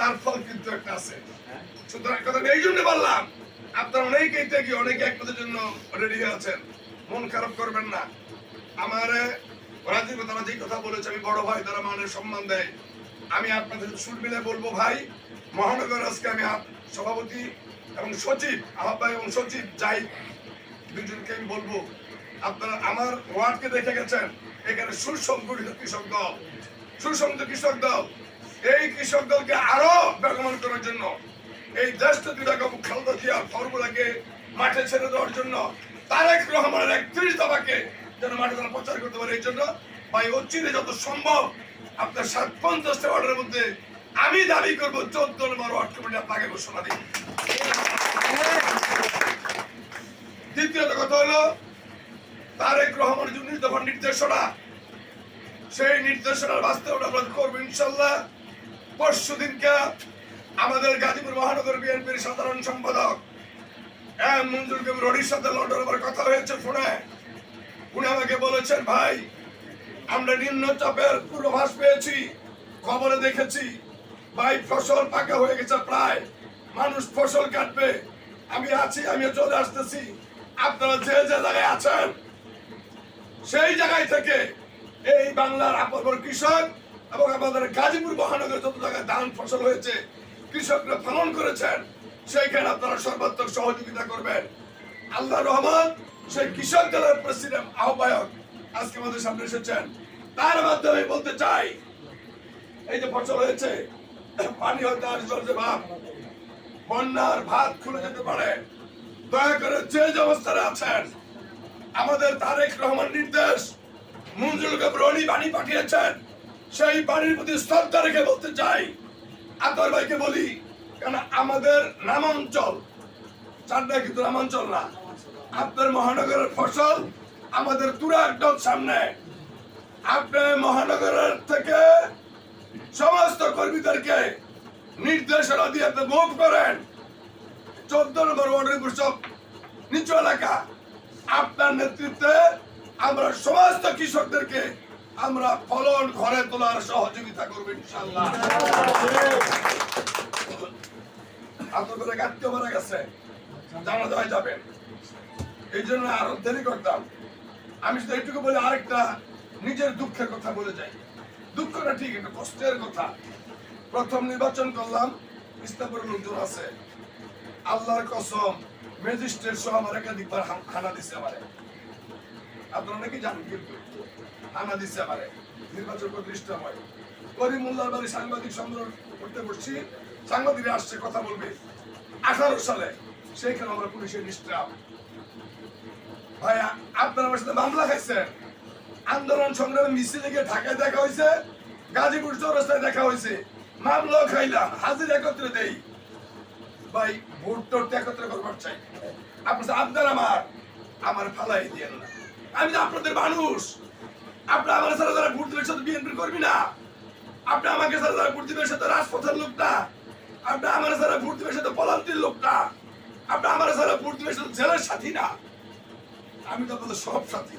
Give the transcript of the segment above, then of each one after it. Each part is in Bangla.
তার ফল কিন্তু একটা আছে। সুতরাং কথা এই জন্য বললাম, আপনারা অনেকেই থেকে অনেকে একমাত্রের জন্য রেডি হয়ে আছেন। মন খারাপ করবেন না। আমার রাজীব, তারা যে কথা বলেছে, আমি বড় ভাই, তারা মানের সম্মান দেয়। আমি আপনাদের সুর মিলে বলব ভাই, মহানগর আজকে আমি সভাপতি এবং সচিব, আহ্বায়ক এবং সচিব যাই, দুজনকে আমি বলব, আপনারা আমার ওয়ার্ডকে দেখে গেছেন, এখানে সুসংগঠিত কৃষক দল। সুসংগঠিত কৃষক দল। এই কৃষক দলকে আরও বেগমন করার জন্য, এই দেশটা দুটাকে খালদা জিয়া ফর্মুলাকে মাঠে ছেড়ে দেওয়ার জন্য তারেক রহমানের একত্রিশ দফাকে যেন মাঠে তারা প্রচার করতে পারে, এই জন্য ভাই অচিরে যত সম্ভব আপনার সাত পঞ্চাশটা ওয়ার্ডের মধ্যে আমি দাবি করব, চোদ্দ নম্বর ওয়ার্ড কমিটি আপনাকে ঘোষণা দিই। দ্বিতীয়ত কথা হলো, তারেক রহমানের যে নির্দেশনা, সেই নির্দেশনার বাস্তবায়ন আমরা করব ইনশাল্লাহ। পরশু দিনকে আমাদের গাজীপুর মহানগর বিএনপির সাধারণ সম্পাদক এম মঞ্জুর কবির রনির সাথে লন্ডন আমার কথা হয়েছে ফোনে। উনি আমাকে বলেছেন, ভাই, আমরা নিম্ন চাপের পূর্বাভাস পেয়েছি, খবরে দেখেছি। ভাই, ফসল পাকা হয়ে গেছে প্রায়। মানুষ ফসল কাটবে। আমি আছি আমি চলে আসতেছি। আপনারা যে যে জায়গায় আছেন, সেই জায়গায় থেকে এই বাংলার আপর কৃষক এবং আমাদের গাজীপুর মহানগরে যত জায়গায় ধান ফসল হয়েছে, কৃষকরা ফলন করেছেন, সেইখানে আপনারা সর্বাত্মক সহযোগিতা করবেন। আল্লাহ রহমান সেই কৃষক দলের প্রেসিডেন্ট, আহ্বায়ক আজকে আমাদের সামনে এসেছেন। তার মাধ্যমে বলতে চাই, এই যে ফসল হয়েছে, পানি হয়তো চলছে ভাব বন্যার ভাত খুলে যেতে পারে। দয়া করে যে অবস্থায় আছেন, আমাদের তারেক রহমান নির্দেশ মঞ্জুর রনি বাণী পাঠিয়েছেন। সেই বাড়ির প্রতি শ্রদ্ধা রেখে বলতে চাই। আতর ভাইকে বলি, কেন আমাদের নামাঞ্চল চারটা কিন্তু নামাঞ্চল না, আপনার মহানগরের ফসল আমাদের তুরা একদম সামনে। আপনি মহানগরের থেকে সমস্ত কর্মীদেরকে নির্দেশনা দিয়ে আপনি করেন। চোদ্দ নম্বর ওয়ার্ডের কৃষক নিচু এলাকা। আপনার নেতৃত্বে আমরা সমস্ত কৃষকদেরকে আমরা ফলন ঘরে তোলার সহযোগিতা করব ইনশাল্লাহ আপনাদের গাড়িতে মারা গেছে জানা দেওয়া যাবেন। এই জন্য আরও দেরি করতাম। আমি শুধু এইটুকু বলে, আরেকটা নিজের দুঃখের কথা বলে যাই। দুঃখটা ঠিক একটা কষ্টের কথা। প্রথম নির্বাচন করলাম, ইস্তাপুরের লোকজন আছে। আল্লাহর কসম, ম্যাজিস্ট্রেট সহ আমার একাধিকবার হানা দিছে আমার। আপনারা নাকি জানেন কিন্তু। দিছে আমারে। নির্বাচন হয়। বাড়ি সাংবাদিক করতে বসছি। আসছে, কথা বলবে। আঠারো সালে সেইখানে আমরা পুলিশের আপনারা আমার সাথে মামলা আন্দোলন সংগ্রামে মিছিলে ঢাকায় দেখা হয়েছে। গাজীপুর চৌরাস্তায় দেখা হয়েছে। মামলাও খাইলাম, হাজির একত্রে দেই। ভাই, ভোট টোট একত্রে করবার চাই। আপনার আপনার আমার। আমার ফালাই দিয়ে না। আমি তো আপনাদের মানুষ। আপনি আমার সাথে যারা ভোট দিবেন সাথে বিএনপি করবি না। আপনি আমাকে সাথে যারা ভোট দিবেন সাথে রাজপথের লোকটা আপনি আমার সাথে ভোট দিবেন সাথে পলান্তির লোকটা আপনি আমার সাথে ভোট দিবেন সাথে জেলের সাথী না। আমি তো আপনাদের সব সাথী।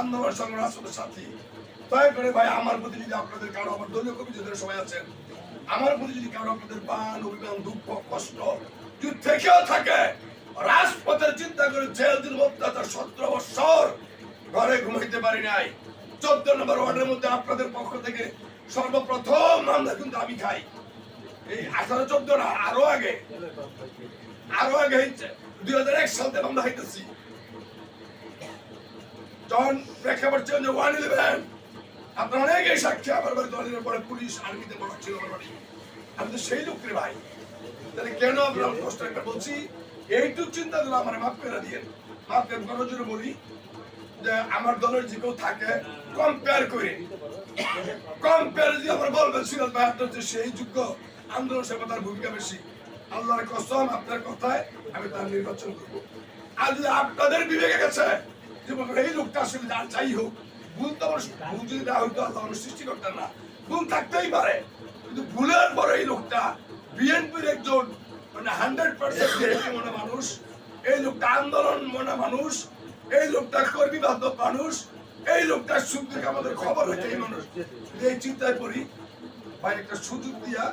আন্দোলন সংগ্রাম রাজপথের সাথী। দয়া করে ভাই, আমার প্রতি যদি আপনাদের কারও আমার দলীয় কবি যাদের সবাই আছেন, আমার প্রতি যদি কারও আপনাদের বান, অভিমান, দুঃখ, কষ্ট যদি থেকেও থাকে, রাজপথের চিন্তা করে জেল দিন অত্যাচার সতেরো বছর ঘরে ঘুমাইতে পারি নাই। চোদ্দ নম্বর ওয়ার্ডের মধ্যে আপনাদের পক্ষ থেকে সর্বপ্রথম মামলা কিন্তু আমি খাই। এই আঠারো চোদ্দ না, আরও আগে। আরও আগে হইছে দুই হাজার এক সাল থেকে মামলা হইতেছি যখন প্রেক্ষাপট চেঞ্জ ওয়ান ইলেভেন, আপনার অনেকেই সাক্ষী, আমার বাড়ি দলের পরে পুলিশ, আর্মিতে ছিল আমার বাড়ি। আমি তো সেই লোক ভাই। তাহলে কেন আপনার কষ্ট একটা বলছি? এইটুক চিন্তা করলে আমার মাফ করে দিয়ে মাফ করে বলি। যে আমার দলের যে কেউ থাকে কম্পেয়ার করে। কম্পেয়ার যদি আমার বলবেন, সিরাজ ভাই, আপনার যে সেই যোগ্য আন্দোলন সেবা তার ভূমিকা বেশি। আল্লাহর কসম, আপনার কথায় আমি তার নির্বাচন করব। আর যদি আপনাদের বিবেকে গেছে, যে এই লোকটা আসলে যার যাই হোক, ভুল তো ভুল যদি না হইতো, আল্লাহ আমার সৃষ্টি করতেন না। ভুল থাকতেই পারে, কিন্তু ভুলের পরে এই লোকটা বিএনপির একজন মানে হান্ড্রেড পার্সেন্ট মনে মানুষ, এই লোকটা আন্দোলন মনে মানুষ এই লোকটা কর্মী বান্ধব মানুষ, এই লোকটা সুখ দেখে আমাদের খবর হয়েছে এই মানুষ। এই চিন্তায় পড়ি, ভাই, একটা সুযোগ দিয়া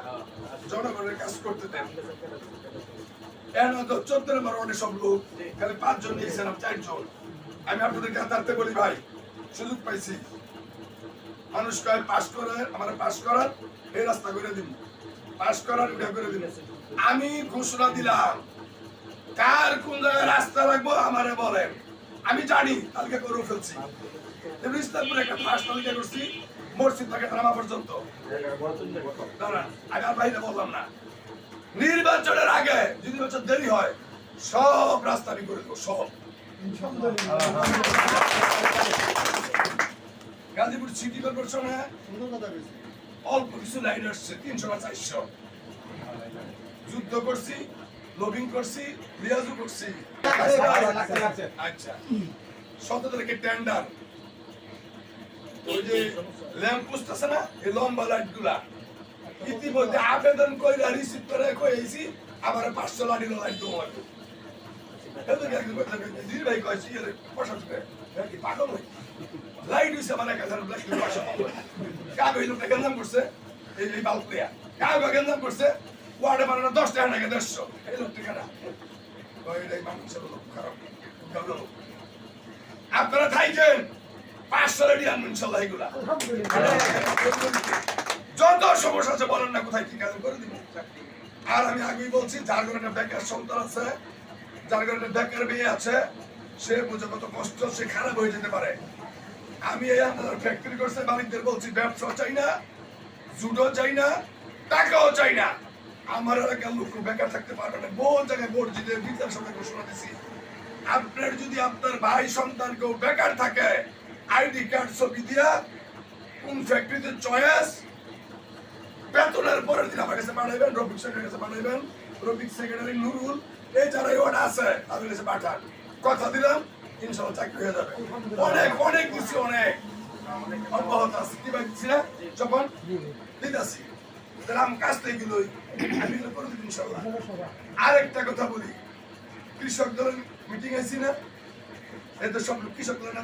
জনগণের কাজ করতে দেন। চোদ্দ নম্বর অনেক সব লোক, খালি পাঁচজন চারজন। আমি আপনাদেরকে হাতারতে বলি, ভাই, সুযোগ পাইছি। মানুষ কয় করে আমার করার, এই রাস্তা করে দিন পাশ করার, এটা করে দিন আমি ঘোষণা দিলাম, কার কোন জায়গায় রাস্তা রাখব আমারে বলেন। আমি জানি তালিকা করে ফেলছি। ইসলামপুরে একটা তালিকা করছি, মসজিদ থেকে নামা পর্যন্ত। আমি আর বাইরে বললাম না। নির্বাচনের আগে যদি দেরি হয়, সব রাস্তা আমি করে দেবো, সব। গাজীপুর সিটি কর্পোরেশনে অল্প কিছু লাইন আসছে, তিনশো না চারশো। যুদ্ধ করছি লবিং করছি রিয়াজও করছি। আচ্ছা সতেরো তারিখে টেন্ডার ওই যে ল্যাম্প পোস্ট আছে না এই লম্বা লাইটগুলা ইতিমধ্যে আবেদন করে রিসিভ করে কয়েছি আবার পাঁচশো লাইট লাইট দেবো ভাই কয়েছি পাগল লাইট হইছে আমার এক হাজার লাখ করছে? এই বাল্ব দেয়া। করছে? ওয়ার্ডে বানানো দশ টাকা নাকি দেড়শো? এই লোকটা কেনা ওই এই মানুষের লোক খারাপ লোক। আপনারা থাইকেন পাঁচশো রেডি আনবেন ইনশাল্লাহ এগুলা। যত সমস্যা আছে বলেন না কোথায় কি কাজ করে দিব। আর আমি আগেই বলছি, যার ঘরে একটা সন্তান আছে, যার ঘরে একটা মেয়ে আছে, সে বুঝে কত কষ্ট, সে খারাপ হয়ে যেতে পারে। আমি এই আপনার ফ্যাক্টরি করছে, মালিকদের বলছি ব্যবসা চাই না জুডো চাই না, টাকাও চাই না। আমার এলাকার লোক বেকার থাকতে পারবে না। বহু জায়গায় বোর্ড জিতে বিচার ঘোষণা দিছি। আপনার যদি আপনার ভাই সন্তান কেউ বেকার থাকে, আইডি কার্ড, ছবি দিয়া কোন ফ্যাক্টরিতে চয়েস বেতনের পরের দিন আমার কাছে পাঠাইবেন, রফিক সেক্রেটারির কাছে পাঠাইবেন। রফিক সেক্রেটারি নুরুল এই যারা ওটা আছে, তাদের কাছে পাঠান। কথা দিলাম ইনশাল্লাহ চাকরি হয়ে যাবে। অনেক অনেক দিচ্ছি অনেক। অব্যাহত আছে। কি দিচ্ছি না? যখন দিতেছি। তাহলে আমার কাছ থেকে গেলই আমি ইনশাল্লাহ আরেকটা কথা বলি। কৃষক দলের মিটিং আছি না? এদের সব কৃষক দলের